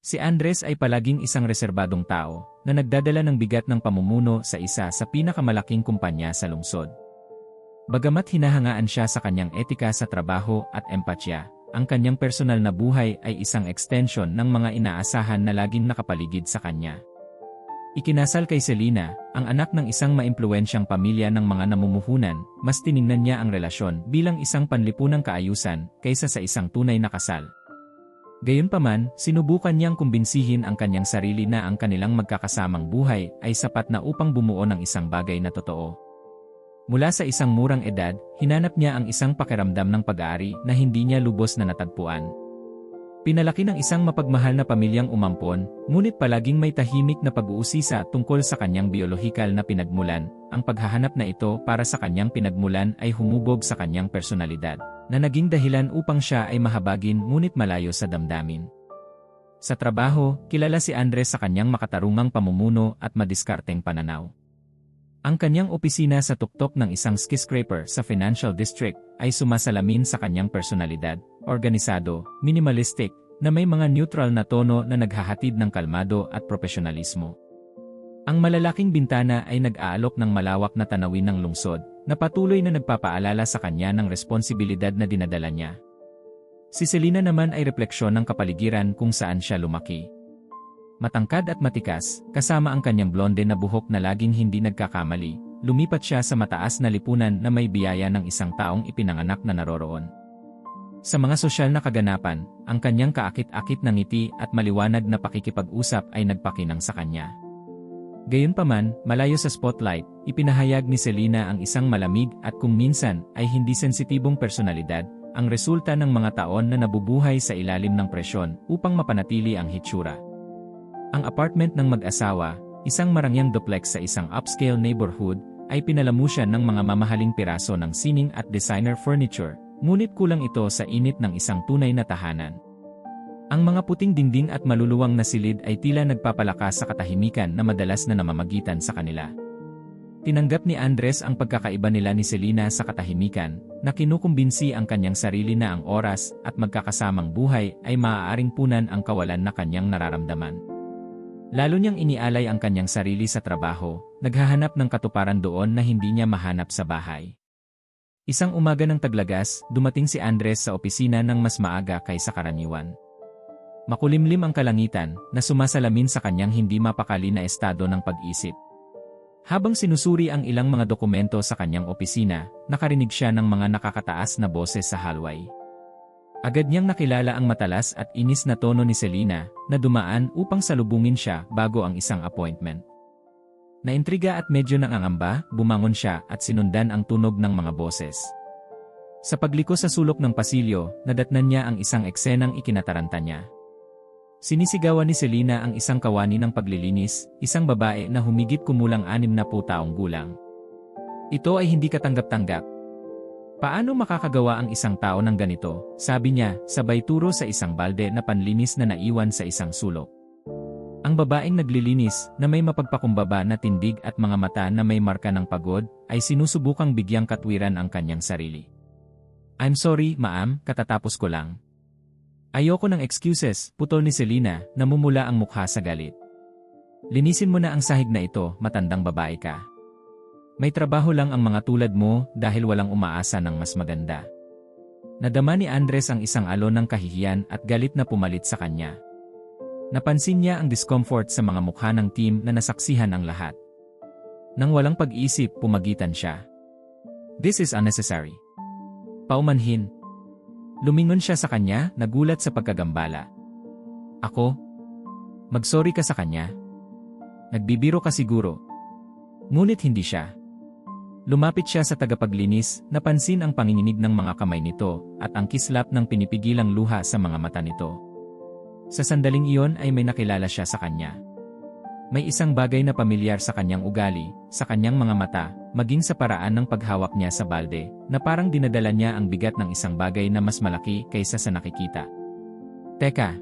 Si Andres ay palaging isang reserbadong tao na nagdadala ng bigat ng pamumuno sa isa sa pinakamalaking kumpanya sa lungsod. Bagamat hinahangaan siya sa kanyang etika sa trabaho at empatya, ang kanyang personal na buhay ay isang extension ng mga inaasahan na laging nakapaligid sa kanya. Ikinasal kay Selena, ang anak ng isang maimpluwensyang pamilya ng mga namumuhunan, mas tiningnan niya ang relasyon bilang isang panlipunang kaayusan kaysa sa isang tunay na kasal. Gayunpaman, sinubukan niyang kumbinsihin ang kanyang sarili na ang kanilang magkakasamang buhay ay sapat na upang bumuo ng isang bagay na totoo. Mula sa isang murang edad, hinanap niya ang isang pakiramdam ng pag-aari na hindi niya lubos na natagpuan. Pinalaki ng isang mapagmahal na pamilyang umampon, ngunit palaging may tahimik na pag-uusisa tungkol sa kanyang biolohikal na pinagmulan, ang paghahanap na ito para sa kanyang pinagmulan ay humubog sa kanyang personalidad, na naging dahilan upang siya ay mahabagin ngunit malayo sa damdamin. Sa trabaho, kilala si Andres sa kanyang makatarungang pamumuno at madiskarteng pananaw. Ang kanyang opisina sa tuktok ng isang skyscraper sa Financial District ay sumasalamin sa kanyang personalidad, organisado, minimalistic, na may mga neutral na tono na naghahatid ng kalmado at profesionalismo. Ang malalaking bintana ay nag-aalok ng malawak na tanawin ng lungsod, na patuloy na nagpapaalala sa kanya ng responsibilidad na dinadala niya. Si Selena naman ay refleksyon ng kapaligiran kung saan siya lumaki. Matangkad at matikas, kasama ang kanyang blonde na buhok na laging hindi nagkakamali, lumipat siya sa mataas na lipunan na may biyaya ng isang taong ipinanganak na naroroon. Sa mga sosyal na kaganapan, ang kanyang kaakit-akit na ngiti at maliwanag na pakikipag-usap ay nagpakinang sa kanya. Gayunpaman, malayo sa spotlight, ipinahayag ni Selena ang isang malamig at kung minsan ay hindi sensitibong personalidad, ang resulta ng mga taon na nabubuhay sa ilalim ng presyon upang mapanatili ang hitsura. Ang apartment ng mag-asawa, isang marangyang duplex sa isang upscale neighborhood, ay pinalamusyan ng mga mamahaling piraso ng sining at designer furniture, ngunit kulang ito sa init ng isang tunay na tahanan. Ang mga puting dingding at maluluwang na silid ay tila nagpapalakas sa katahimikan na madalas na namamagitan sa kanila. Tinanggap ni Andres ang pagkakaiba nila ni Selena sa katahimikan, na kinukumbinsi ang kanyang sarili na ang oras at magkakasamang buhay ay maaaring punan ang kawalan na kanyang nararamdaman. Lalo niyang inialay ang kanyang sarili sa trabaho, naghahanap ng katuparan doon na hindi niya mahanap sa bahay. Isang umaga ng taglagas, dumating si Andres sa opisina ng mas maaga kaysa karaniwan. Makulimlim ang kalangitan na sumasalamin sa kanyang hindi mapakali na estado ng pag-isip. Habang sinusuri ang ilang mga dokumento sa kanyang opisina, nakarinig siya ng mga nakakataas na boses sa hallway. Agad niyang nakilala ang matalas at inis na tono ni Selena na dumaan upang salubungin siya bago ang isang appointment. Naintriga at medyo nangangamba, bumangon siya at sinundan ang tunog ng mga boses. Sa pagliko sa sulok ng pasilyo, nadatnan niya ang isang eksenang ikinataranta niya. Sinisigawan ni Selena ang isang kawani ng paglilinis, isang babae na humigit kumulang anim na po taong gulang. Ito ay hindi katanggap-tanggap, Paano makakagawa ang isang tao ng ganito? Sabi niya, sabay turo sa isang balde na panlinis na naiwan sa isang sulok. Ang babaeng naglilinis, na may mapagpakumbaba na tindig at mga mata na may marka ng pagod, ay sinusubukang bigyang katwiran ang kanyang sarili. I'm sorry, maam, katatapos ko lang. Ayoko ng excuses, putol ni Selena, namumula ang mukha sa galit. Linisin mo na ang sahig na ito, matandang babae ka. May trabaho lang ang mga tulad mo dahil walang umaasa ng mas maganda. Nadama ni Andres ang isang alon ng kahihiyan at galit na pumalit sa kanya. Napansin niya ang discomfort sa mga mukha ng team na nasaksihan ang lahat. Nang walang pag-isip, pumagitan siya. This is unnecessary. Paumanhin. Lumingon siya sa kanya, nagulat sa pagkagambala. Ako? Magsorry ka sa kanya? Nagbibiro ka siguro. Ngunit hindi siya. Lumapit siya sa tagapaglinis, napansin ang panginginig ng mga kamay nito, at ang kislap ng pinipigilang luha sa mga mata nito. Sa sandaling iyon ay may nakilala siya sa kanya. May isang bagay na pamilyar sa kanyang ugali, sa kanyang mga mata, maging sa paraan ng paghawak niya sa balde, na parang dinadala niya ang bigat ng isang bagay na mas malaki kaysa sa nakikita. Teka!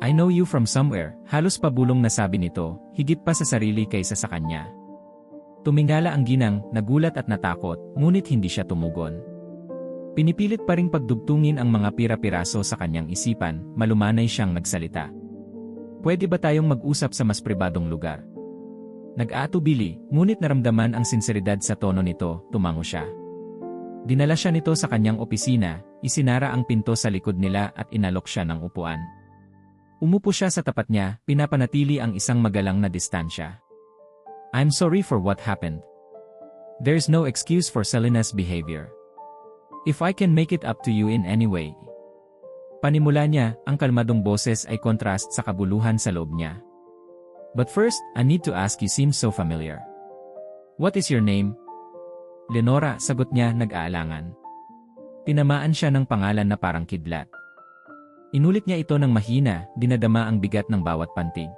I know you from somewhere, halos pabulong na sabi nito, higit pa sa sarili kaysa sa kanya. Tumingala ang ginang, nagulat at natakot, ngunit hindi siya tumugon. Pinipilit pa ring pagdugtungin ang mga pira-piraso sa kanyang isipan, malumanay siyang nagsalita. Pwede ba tayong mag-usap sa mas pribadong lugar? Nag-aatubili, ngunit naramdaman ang sinseridad sa tono nito, tumango siya. Dinala siya nito sa kanyang opisina, isinara ang pinto sa likod nila at inalok siya ng upuan. Umupo siya sa tapat niya, pinapanatili ang isang magalang na distansya. I'm sorry for what happened. There's no excuse for Selena's behavior. If I can make it up to you in any way. Panimula niya, ang kalmadong boses ay kontrast sa kabuluhan sa loob niya. But first, I need to ask you seem so familiar. What is your name? Lenora, sagot niya nag-aalangan. Tinamaan siya ng pangalan na parang kidlat. Inulit niya ito ng mahina, dinadama ang bigat ng bawat pantig.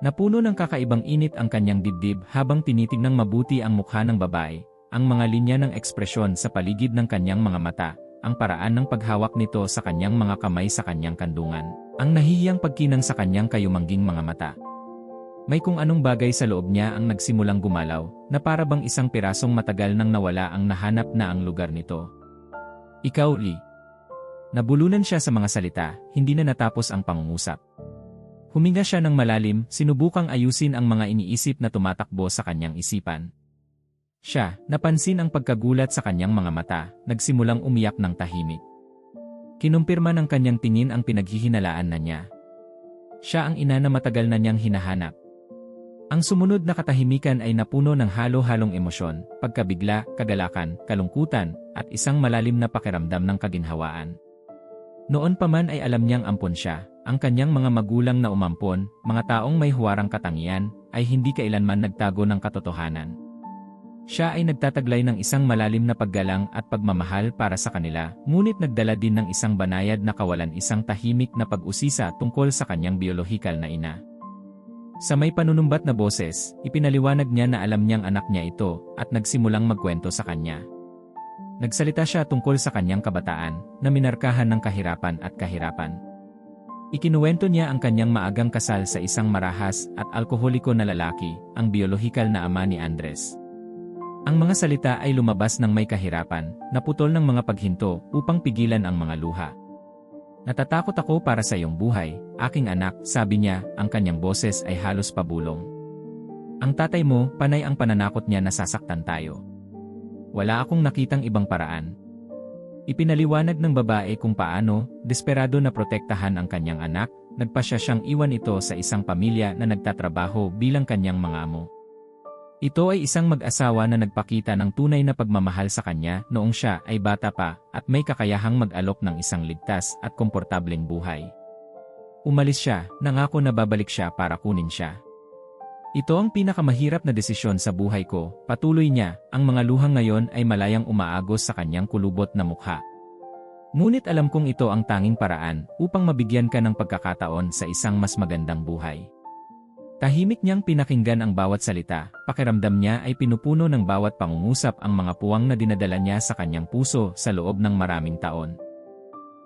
Napuno ng kakaibang init ang kanyang dibdib habang tinitingnang mabuti ang mukha ng babae, ang mga linya ng ekspresyon sa paligid ng kanyang mga mata, ang paraan ng paghawak nito sa kanyang mga kamay sa kanyang kandungan, ang nahihiyang pagkinang sa kanyang kayumangging mga mata. May kung anong bagay sa loob niya ang nagsimulang gumalaw, na para bang isang pirasong matagal nang nawala ang nahanap na ang lugar nito. Ikaw, Lee. Nabulunan siya sa mga salita, hindi na natapos ang pangungusap. Huminga siya ng malalim, sinubukang ayusin ang mga iniisip na tumatakbo sa kanyang isipan. Siya, napansin ang pagkagulat sa kanyang mga mata, nagsimulang umiyak ng tahimik. Kinumpirma ng kanyang tingin ang pinaghihinalaan na niya. Siya ang ina na matagal na niyang hinahanap. Ang sumunod na katahimikan ay napuno ng halo-halong emosyon, pagkabigla, kagalakan, kalungkutan, at isang malalim na pakiramdam ng kaginhawaan. Noon pa man ay alam niyang ampon siya, ang kanyang mga magulang na umampon, mga taong may huwarang katangian, ay hindi kailanman nagtago ng katotohanan. Siya ay nagtataglay ng isang malalim na paggalang at pagmamahal para sa kanila, ngunit nagdala din ng isang banayad na kawalan isang tahimik na pag-usisa tungkol sa kanyang biolohikal na ina. Sa may panunumbat na boses, ipinaliwanag niya na alam niyang anak niya ito at nagsimulang magkwento sa kanya. Nagsalita siya tungkol sa kanyang kabataan na minarkahan ng kahirapan at kahirapan. Ikinuwento niya ang kanyang maagang kasal sa isang marahas at alkoholiko na lalaki, ang biolohikal na ama ni Andres. Ang mga salita ay lumabas ng may kahirapan, naputol ng mga paghinto upang pigilan ang mga luha. Natatakot ako para sa iyong buhay, aking anak, sabi niya, ang kanyang boses ay halos pabulong. Ang tatay mo, panay ang pananakot niya na sasaktan tayo. Wala akong nakitang ibang paraan. Ipinaliwanag ng babae kung paano, desperado na protektahan ang kanyang anak, nagpasya siyang iwan ito sa isang pamilya na nagtatrabaho bilang kanyang mga amo. Ito ay isang mag-asawa na nagpakita ng tunay na pagmamahal sa kanya noong siya ay bata pa at may kakayahang mag-alok ng isang ligtas at komportableng buhay. Umalis siya, nangako na babalik siya para kunin siya. Ito ang pinakamahirap na desisyon sa buhay ko, patuloy niya, ang mga luhang ngayon ay malayang umaagos sa kanyang kulubot na mukha. Ngunit alam kong ito ang tanging paraan upang mabigyan ka ng pagkakataon sa isang mas magandang buhay. Tahimik niyang pinakinggan ang bawat salita, pakiramdam niya ay pinupuno ng bawat pangungusap ang mga puwang na dinadala niya sa kanyang puso sa loob ng maraming taon.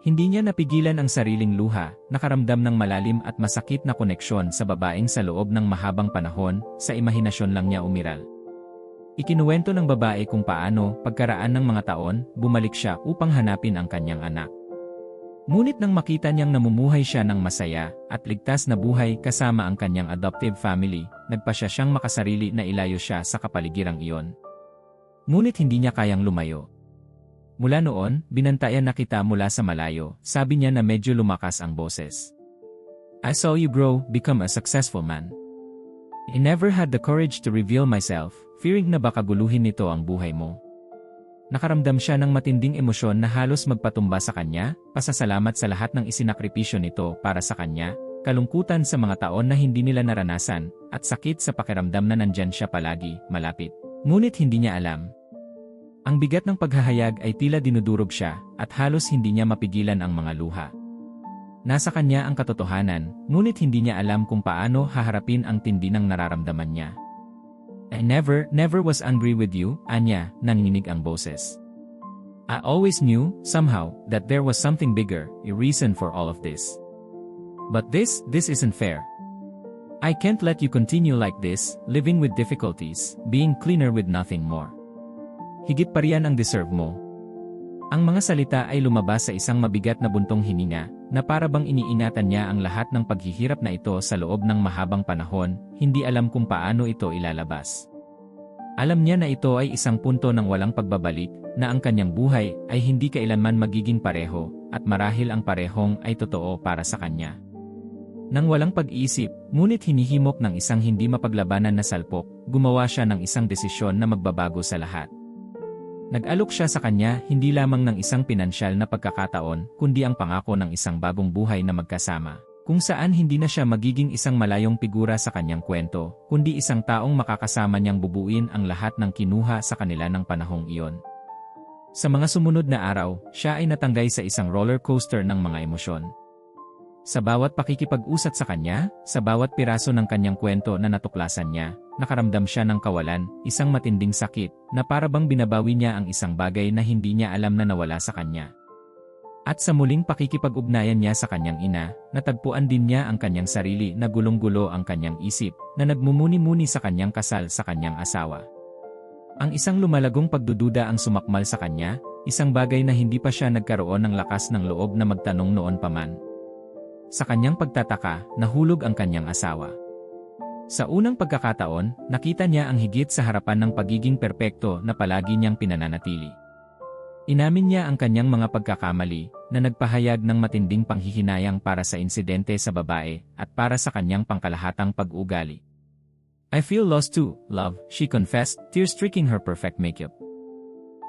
Hindi niya napigilan ang sariling luha, nakaramdam ng malalim at masakit na koneksyon sa babaeng sa loob ng mahabang panahon, sa imahinasyon lang niya umiral. Ikinuwento ng babae kung paano, pagkaraan ng mga taon, bumalik siya upang hanapin ang kanyang anak. Ngunit nang makita niyang namumuhay siya ng masaya at ligtas na buhay kasama ang kanyang adoptive family, nagpasya siyang makasarili na ilayo siya sa kapaligirang iyon. Ngunit hindi niya kayang lumayo. Mula noon, binantayan na kita mula sa malayo, sabi niya na medyo lumakas ang boses. I saw you grow, become a successful man. I never had the courage to reveal myself, fearing na baka guluhin nito ang buhay mo. Nakaramdam siya ng matinding emosyon na halos magpatumba sa kanya, pasasalamat sa lahat ng isinakripisyo nito para sa kanya, kalungkutan sa mga taon na hindi nila naranasan, at sakit sa pakiramdam na nandyan siya palagi, malapit. Ngunit hindi niya alam. Ang bigat ng paghahayag ay tila dinudurog siya, at halos hindi niya mapigilan ang mga luha. Nasa kanya ang katotohanan, ngunit hindi niya alam kung paano haharapin ang tindi ng nararamdaman niya. I never, never was angry with you, Anya, nanginig ang boses. I always knew, somehow, that there was something bigger, a reason for all of this. But this, this isn't fair. I can't let you continue like this, living with difficulties, being cleaner with nothing more. Higit pa riyan ang deserve mo. Ang mga salita ay lumabas sa isang mabigat na buntong hininga, na para bang iniingatan niya ang lahat ng paghihirap na ito sa loob ng mahabang panahon, hindi alam kung paano ito ilalabas. Alam niya na ito ay isang punto ng walang pagbabalik, na ang kanyang buhay ay hindi kailanman magiging pareho, at marahil ang parehong ay totoo para sa kanya. Nang walang pag-iisip, ngunit hinihimok ng isang hindi mapaglabanan na salpok, gumawa siya ng isang desisyon na magbabago sa lahat. Nag-alok siya sa kanya hindi lamang ng isang pinansyal na pagkakataon, kundi ang pangako ng isang bagong buhay na magkasama kung saan hindi na siya magiging isang malayong figura sa kanyang kwento, kundi isang taong makakasama niyang bubuin ang lahat ng kinuha sa kanila ng panahong iyon. Sa mga sumunod na araw, siya ay natanggay sa isang roller coaster ng mga emosyon. Sa bawat pakikipag-usat sa kanya, sa bawat piraso ng kanyang kwento na natuklasan niya, nakaramdam siya ng kawalan, isang matinding sakit, na parabang binabawi niya ang isang bagay na hindi niya alam na nawala sa kanya. At sa muling pakikipag-ugnayan niya sa kanyang ina, natagpuan din niya ang kanyang sarili na gulong-gulo ang kanyang isip, na nagmumuni-muni sa kanyang kasal sa kanyang asawa. Ang isang lumalagong pagdududa ang sumakmal sa kanya, isang bagay na hindi pa siya nagkaroon ng lakas ng loob na magtanong noon pa man. Sa kanyang pagtataka, nahulog ang kanyang asawa. Sa unang pagkakataon, nakita niya ang higit sa harapan ng pagiging perpekto na palagi niyang pinananatili. Inamin niya ang kanyang mga pagkakamali, na nagpahayag ng matinding panghihinayang para sa insidente sa babae, at para sa kanyang pangkalahatang pag-ugali. I feel lost too, love, she confessed, tears streaking her perfect makeup.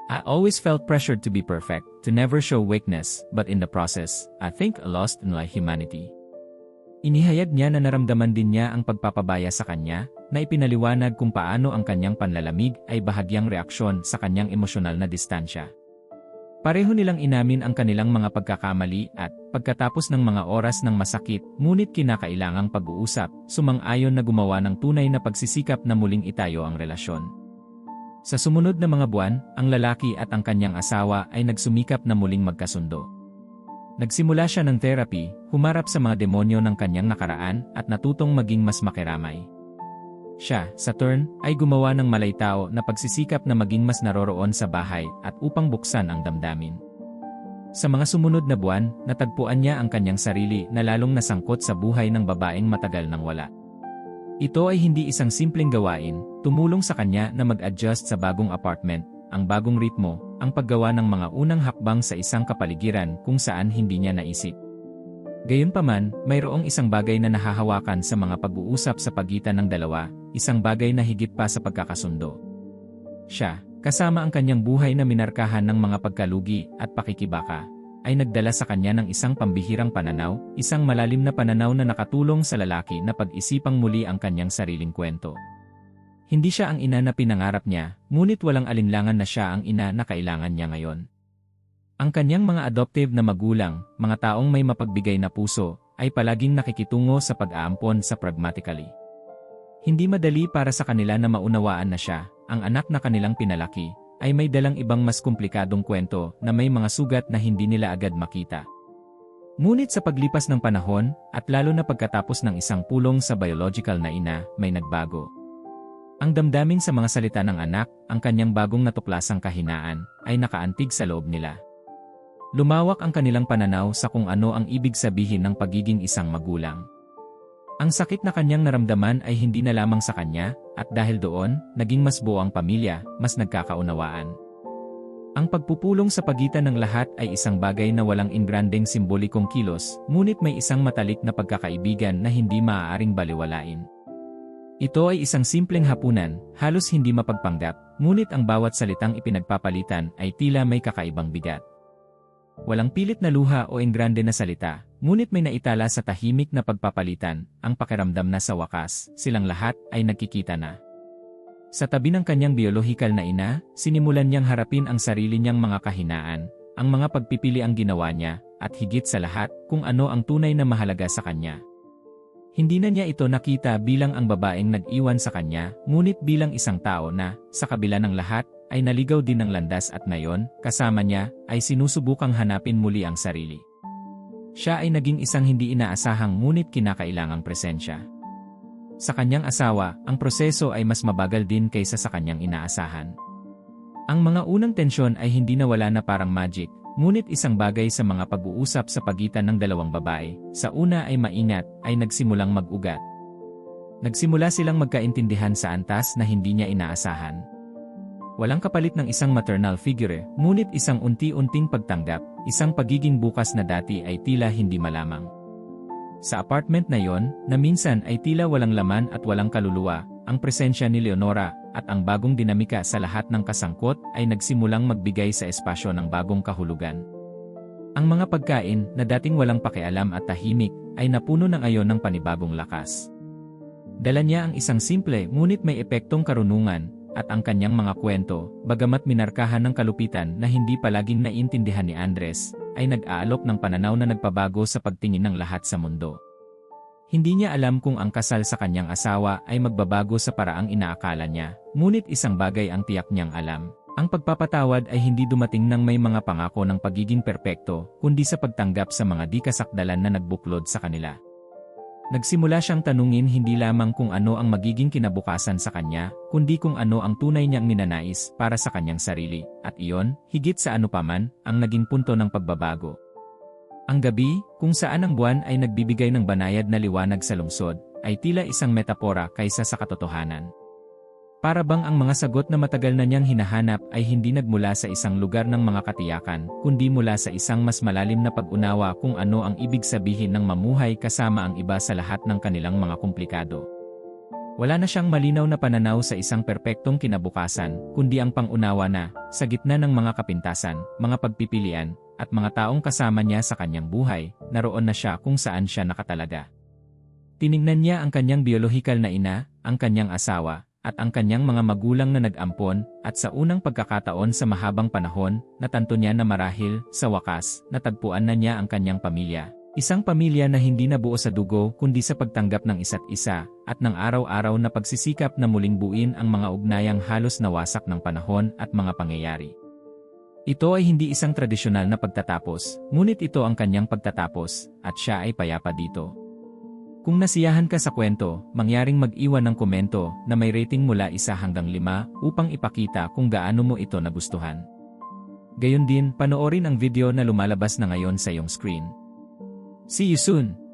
I always felt pressured to be perfect, to never show weakness, but in the process, I think I lost my humanity. Inihayag niya na naramdaman din niya ang pagpapabaya sa kanya, na ipinaliwanag kung paano ang kanyang panlalamig ay bahagyang reaksyon sa kanyang emosyonal na distansya. Pareho nilang inamin ang kanilang mga pagkakamali at, pagkatapos ng mga oras ng masakit, ngunit kinakailangang pag-uusap, sumang-ayon na gumawa ng tunay na pagsisikap na muling itayo ang relasyon. Sa sumunod na mga buwan, ang lalaki at ang kanyang asawa ay nagsumikap na muling magkasundo. Nagsimula siya ng therapy, humarap sa mga demonyo ng kanyang nakaraan at natutong maging mas makiramay. Siya, sa turn, ay gumawa ng malaytao na pagsisikap na maging mas naroroon sa bahay at upang buksan ang damdamin. Sa mga sumunod na buwan, natagpuan niya ang kanyang sarili na lalong nasangkot sa buhay ng babaeng matagal nang wala. Ito ay hindi isang simpleng gawain, tumulong sa kanya na mag-adjust sa bagong apartment, ang bagong ritmo, ang paggawa ng mga unang hakbang sa isang kapaligiran kung saan hindi niya naisip. Gayunpaman, mayroong isang bagay na nahahawakan sa mga pag-uusap sa pagitan ng dalawa, isang bagay na higit pa sa pagkakasundo. Siya, kasama ang kanyang buhay na minarkahan ng mga pagkalugi at pakikibaka, ay nagdala sa kanya ng isang pambihirang pananaw, isang malalim na pananaw na nakatulong sa lalaki na pag-isipang muli ang kanyang sariling kwento. Hindi siya ang ina na pinangarap niya, ngunit walang alinlangan na siya ang ina na kailangan niya ngayon. Ang kanyang mga adoptive na magulang, mga taong may mapagbigay na puso, ay palaging nakikitungo sa pag-aampon sa pragmatically. Hindi madali para sa kanila na maunawaan na siya, ang anak na kanilang pinalaki, ay may dalang ibang mas komplikadong kwento na may mga sugat na hindi nila agad makita. Ngunit sa paglipas ng panahon, at lalo na pagkatapos ng isang pulong sa biological na ina, may nagbago. Ang damdamin sa mga salita ng anak, ang kanyang bagong natuklasang kahinaan, ay nakaantig sa loob nila. Lumawak ang kanilang pananaw sa kung ano ang ibig sabihin ng pagiging isang magulang. Ang sakit na kanyang naramdaman ay hindi na lamang sa kanya, at dahil doon, naging mas buo ang pamilya, mas nagkakaunawaan. Ang pagpupulong sa pagitan ng lahat ay isang bagay na walang ingranding simbolikong kilos, ngunit may isang matalik na pagkakaibigan na hindi maaaring baliwalain. Ito ay isang simpleng hapunan, halos hindi mapagpanggap, ngunit ang bawat salitang ipinagpapalitan ay tila may kakaibang bigat. Walang pilit na luha o engrande na salita, ngunit may naitala sa tahimik na pagpapalitan, ang pakiramdam na sa wakas, silang lahat ay nagkikita na. Sa tabi ng kanyang biolohikal na ina, sinimulan niyang harapin ang sarili niyang mga kahinaan, ang mga pagpipili ang ginawa niya, at higit sa lahat, kung ano ang tunay na mahalaga sa kanya. Hindi na niya ito nakita bilang ang babaeng nag-iwan sa kanya, ngunit bilang isang tao na, sa kabila ng lahat, ay naligaw din ng landas at ngayon, kasama niya, ay sinusubukang hanapin muli ang sarili. Siya ay naging isang hindi inaasahang ngunit kinakailangang presensya. Sa kanyang asawa, ang proseso ay mas mabagal din kaysa sa kanyang inaasahan. Ang mga unang tensyon ay hindi nawala na parang magic, ngunit isang bagay sa mga pag-uusap sa pagitan ng dalawang babae, sa una ay maingat, ay nagsimulang mag-ugat. Nagsimula silang magkaintindihan sa antas na hindi niya inaasahan. Walang kapalit ng isang maternal figure, ngunit isang unti-unting pagtanggap, isang pagiging bukas na dati ay tila hindi malamang. Sa apartment na yon, na minsan ay tila walang laman at walang kaluluwa, ang presensya ni Leonora at ang bagong dinamika sa lahat ng kasangkot ay nagsimulang magbigay sa espasyo ng bagong kahulugan. Ang mga pagkain na dating walang pakialam at tahimik ay napuno ng ayon ng panibagong lakas. Dala niya ang isang simple ngunit may epektong karunungan at ang kanyang mga kwento, bagamat minarkahan ng kalupitan na hindi palaging naiintindihan ni Andres, ay nag-aalok ng pananaw na nagpabago sa pagtingin ng lahat sa mundo. Hindi niya alam kung ang kasal sa kanyang asawa ay magbabago sa paraang inaakala niya, ngunit isang bagay ang tiyak niyang alam. Ang pagpapatawad ay hindi dumating ng may mga pangako ng pagiging perpekto, kundi sa pagtanggap sa mga di kasakdalan na nagbuklod sa kanila. Nagsimula siyang tanungin hindi lamang kung ano ang magiging kinabukasan sa kanya, kundi kung ano ang tunay niyang ninanais para sa kanyang sarili, at iyon, higit sa ano paman, ang naging punto ng pagbabago. Ang gabi, kung saan ang buwan ay nagbibigay ng banayad na liwanag sa lungsod, ay tila isang metapora kaysa sa katotohanan. Para bang ang mga sagot na matagal na niyang hinahanap ay hindi nagmula sa isang lugar ng mga katiyakan, kundi mula sa isang mas malalim na pag-unawa kung ano ang ibig sabihin ng mamuhay kasama ang iba sa lahat ng kanilang mga komplikado. Wala na siyang malinaw na pananaw sa isang perpektong kinabukasan, kundi ang pangunawa na, sa gitna ng mga kapintasan, mga pagpipilian, at mga taong kasama niya sa kanyang buhay, naroon na siya kung saan siya nakatalaga. Tiningnan niya ang kanyang biolohikal na ina, ang kanyang asawa, at ang kanyang mga magulang na nag-ampon, at sa unang pagkakataon sa mahabang panahon, natanto niya na marahil, sa wakas, natagpuan na niya ang kanyang pamilya. Isang pamilya na hindi nabuo sa dugo kundi sa pagtanggap ng isa't isa, at ng araw-araw na pagsisikap na muling buuin ang mga ugnayang halos nawasak ng panahon at mga pangyayari. Ito ay hindi isang tradisyonal na pagtatapos, ngunit ito ang kanyang pagtatapos, at siya ay payapa dito. Kung nasiyahan ka sa kwento, mangyaring mag-iwan ng komento na may rating mula isa hanggang lima upang ipakita kung gaano mo ito nagustuhan. Gayon din, panoorin ang video na lumalabas na ngayon sa iyong screen. See you soon!